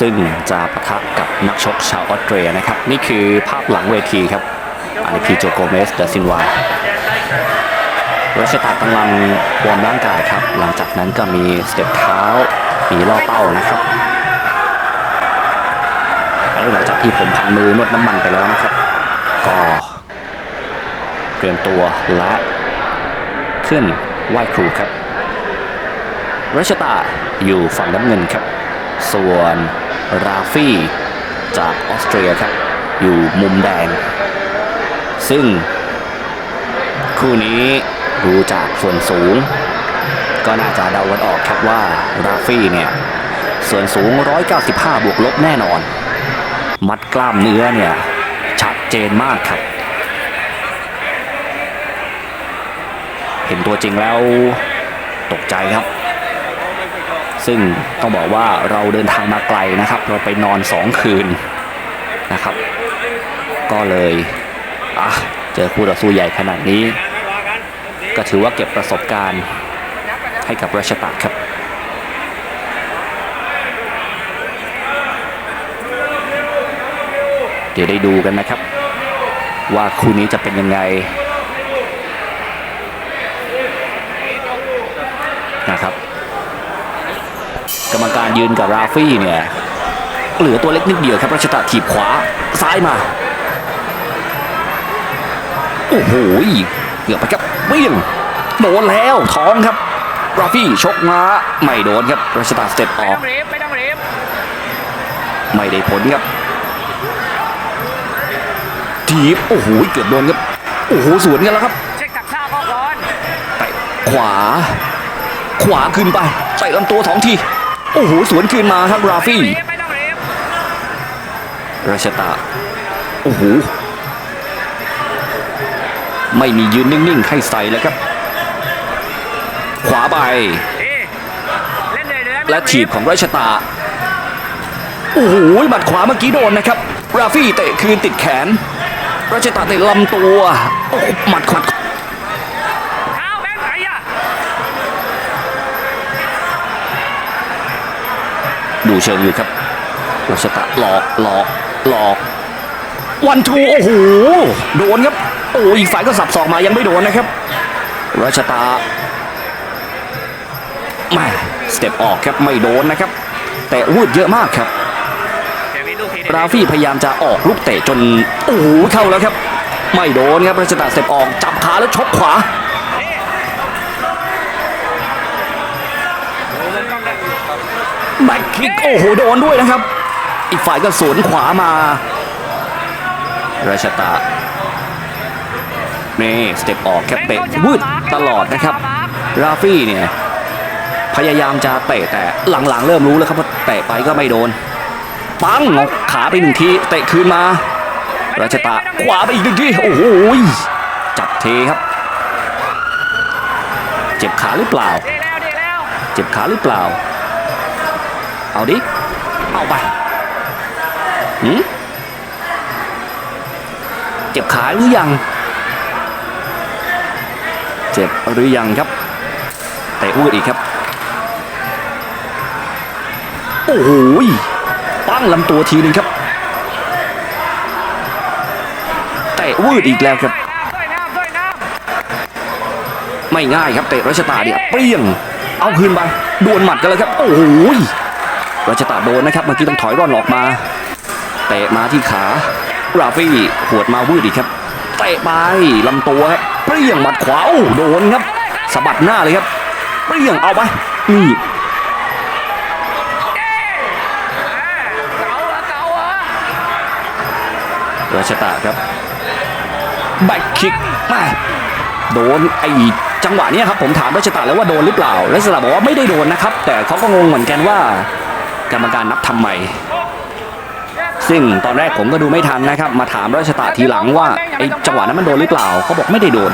ซึ่งจะปะทะกับนักชกชาวออสเตรียนะครับ นี่คือภาพหลังเวทีครับอันนี้พีโจโกเมสเดซินวารัชตากำลังวอร์มร่างกายครับ หลังจากนั้นก็มีสเต็ปเท้า มีล่อเป้านะครับแล้วหลังจากที่ผมพันมือนวดน้ำมันไปแล้วนะครับ ก็เตรียมตัวและขึ้นไหว้ครูครับรัชตาอยู่ฝั่งน้ำเงินครับ ส่วน ราฟี่จากออสเตรียครับ อยู่มุมแดง ซึ่ง คู่นี้ดูจากส่วนสูง ก็น่าจะเดากันออกครับว่าราฟี่เนี่ย ส่วนสูง 195 บวกลบแน่นอน มัดกล้ามเนื้อเนี่ย ชัดเจนมากครับ เห็นตัวจริงแล้วตกใจครับ ซึ่งต้องบอกว่าเราเดินทางมาไกลนะครับ เราไปนอนสองคืนนะครับ ก็เลยอะเจอคู่ต่อสู้ใหญ่ขนาดนี้ ก็ถือว่าเก็บประสบการณ์ให้กับราชตาครับเดี๋ยวได้ดูกันนะครับ ว่าคู่นี้จะเป็นยังไงนะครับ รมการยืนกับราฟี่เนี่ยเหลือตัวเล็กนิดเดียวครับรัชตะถีบขวาซ้ายมาโอ้โหเกือบไปครับเบี้ยงโดนแล้วท้องครับราฟี่ชกมาไม่โดนครับรัชตาสเต็ปออกไม่ได้ผลครับทีบโอ้โหเกือบโดนครับโอ้โหสวนกันแล้วครับเช็คตักซ่าก็ก่อนเตะขวา ขวาขึ้นไปเตะลำตัวสองที โอ้โหสวนคืนมาครับราฟี่รีบไม่ต้องรีบราชตาโอ้โหไม่มียืนนิ่งๆให้ใส่แล้วครับ ขวาไปดีเล่นเลยเลยและถีบของราชตาโอ้โหหมัดขวาเมื่อกี้โดนนะครับ ราฟี่เตะคืนติดแขน ราชตาเตะลำตัว โอ้โหหมัดขวา ดูเชิงอยู่ครับราชตาหลอกหลอกหลอกวันทูโอ้โหโดนครับโอ้อีกฝ่ายก็สับศอกมายังไม่โดนนะครับราชตาแม่สเต็ปออกครับไม่โดนนะครับ แต่วูดเยอะมากครับ ราฟี่พยายามจะออกลูกเตะจนโอ้โหเข้าแล้วครับ ไม่โดนครับราชตาสเต็ปออกจับขาแล้วชกขวา แบ็คคิกโอ้โหโดนด้วยนะครับ อีกฝ่ายก็สวนขวามา ราชตานี่สเต็ปออกแคปเตะวืดตลอดนะครับ ราฟี่เนี่ย พยายามจะเตะแต่หลังๆ เริ่มรู้แล้วครับว่าเตะไปก็ไม่โดน ปังงกขาไปหนึ่งที เตะคืนมา ราชตาขวาไปอีกหนึ่งที โอ้โหจับเทครับ เจ็บขาหรือเปล่า เจ็บขาหรือเปล่า เอาดิ เอาไปหืมเจ็บขาหรือยัง เจ็บหรือยังครับเตะอูดอีกครับ โอ้โหปั้งลำตัวทีนึงครับเตะวืดอีกแล้วครับ ไม่ง่ายครับเตะรัชตาเนี่ยเปรี้ยง เอาคืนไปดวลหมัดกันเลยครับ โอ้โห รัชตาโดนนะครับเมื่อกี้ต้องถอยร่อนออกมาเตะมาที่ขาราฟี่หวดมาวืดอีกครับเตะไปลำตัวครับเปรี้ยงหมัดขวาโอ้โดนครับสะบัดหน้าเลยครับเปรี้ยงเอาไปนี่ราชตาครับแบ็คคิกม่โดนไอจังหวะนี้ครับผมถามรัชตาแล้วว่าโดนหรือเปล่ารัชตาบอกว่าไม่ได้โดนนะครับ แต่เขาก็งงเหมือนกันว่า กรรมการนับทำไมซึ่งตอนแรกผมก็ดูไม่ทันนะครับ มาถามราชตะทีหลังว่าไอ้จังหวะนั้นมันโดนหรือเปล่าเขาบอกไม่ได้โดน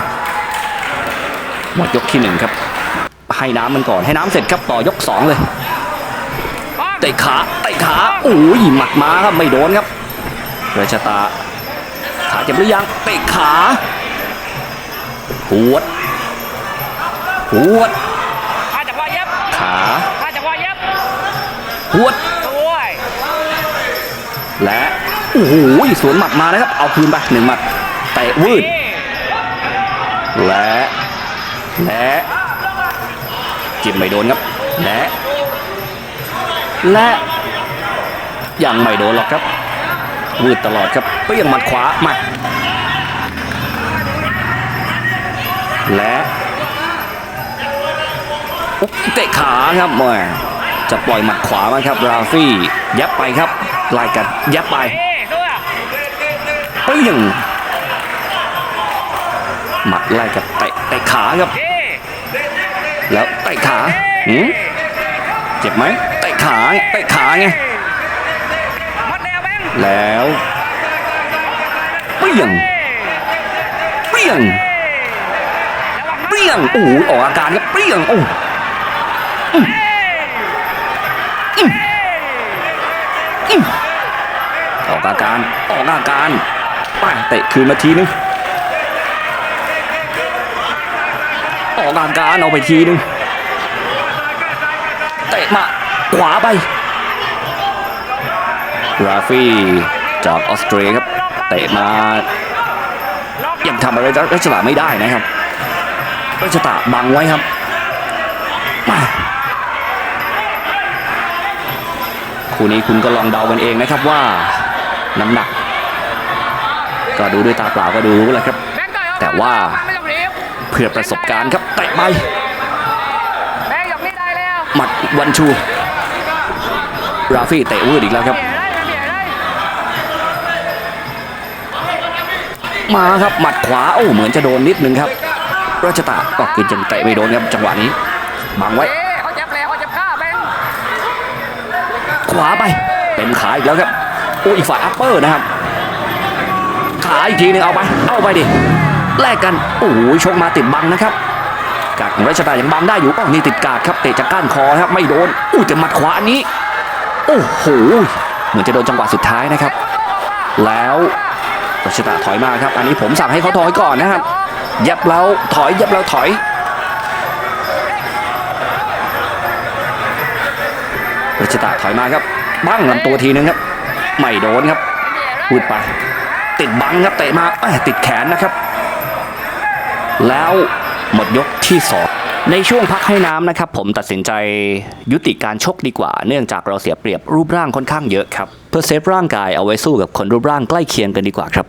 หมดยกที่หนึ่งครับ ให้น้ำมันก่อนให้น้ำเสร็จครับต่อยกสองเลยเตะขาเตะขาโอ้ยหมัดมาครับไม่โดนครับราชตาขาเจ็บหรือยังเตะขา หวด หวด พาจากว่าเย็บ ขา พาจากว่าเย็บ หวดด้วยและโอ้โหสวนหมัดมานะครับ เอาคืนไปหนึ่งหมัดเตะวืดนี่และและจิ้มไม่โดนครับและและยังไม่โดนหรอกครับวืดตลอดครับเปรี้ยงหมัดขวามาและอุ๊บเตะขาครับแหม่ จะปล่อยหมัดขวาไหมครับราฟี่ ยับไปครับไล่กันยับไปเปี้ยงหมัดไล่กับเตะเตะขาครับ แล้วเตะขาหืมเจ็บไหมเตะขาเตะขาไงแล้วเปี้ยงเปี้ยงเปี้ยงโอ้โหออกอาการครับเปี้ยงโอ้ ออกอาการออกอาการไปเตะคืนมาทีนึงออกอาการเอาไปทีนึงเตะมาขวาไปราฟี่จากออสเตรียครับเตะมา ยังทำอะไรรัชตาไม่ได้นะครับรัชตาบังไว้ครับมา คู่นี้คุณก็ลองเดากันเองนะครับว่าน้ำหนัก ก็ดูด้วยตาเปล่าก็ดูรู้แหละครับ แต่ว่าเพื่อประสบการณ์ครับเตะไปแบงค์หยกนี่ได้แล้วหมัดวันชู ราฟี่เตะวืดอีกแล้วครับ มาครับหมัดขวาโอ้เหมือนจะโดนนิดนึงครับรัชตาก็คือยังเตะไม่โดนครับจังหวะนี้บังไว้เอ้เขาเจ็บแล้ว ขวาไป เต็มขาอีกแล้วครับโอ้อีกฝ่ายอัปเปอร์นะครับ ขาอีกทีหนึงเอาไป เอาไปดิแลกกันโอ้โหชกมาติดบังนะครับกาดของราชดายังบังได้อยู่อ้าวนี่ติดกาดครับเตะจากก้านคอครับไม่โดนอู้แต่หมัดขวาอันนี้ โอ้โหเหมือนจะโดนจังหวะสุดท้ายนะครับ แล้วรัชดาถอยมาครับ อันนี้ผมสั่งให้เขาถอยก่อนนะครับยับแล้วถอยยับแล้วถอยรัชดาถอยมาครับ บั้งลำตัวทีนึงครับไม่โดนครับหุดไป ติดบังครับเตะมาติดแขนนะครับ แล้วหมดยกที่สองในช่วงพักให้น้ำนะครับ ผมตัดสินใจยุติการชกดีกว่า เนื่องจากเราเสียเปรียบรูปร่างค่อนข้างเยอะครับ เพื่อเซฟร่างกายเอาไว้สู้กับคนรูปร่างใกล้เคียงกันดีกว่าครับ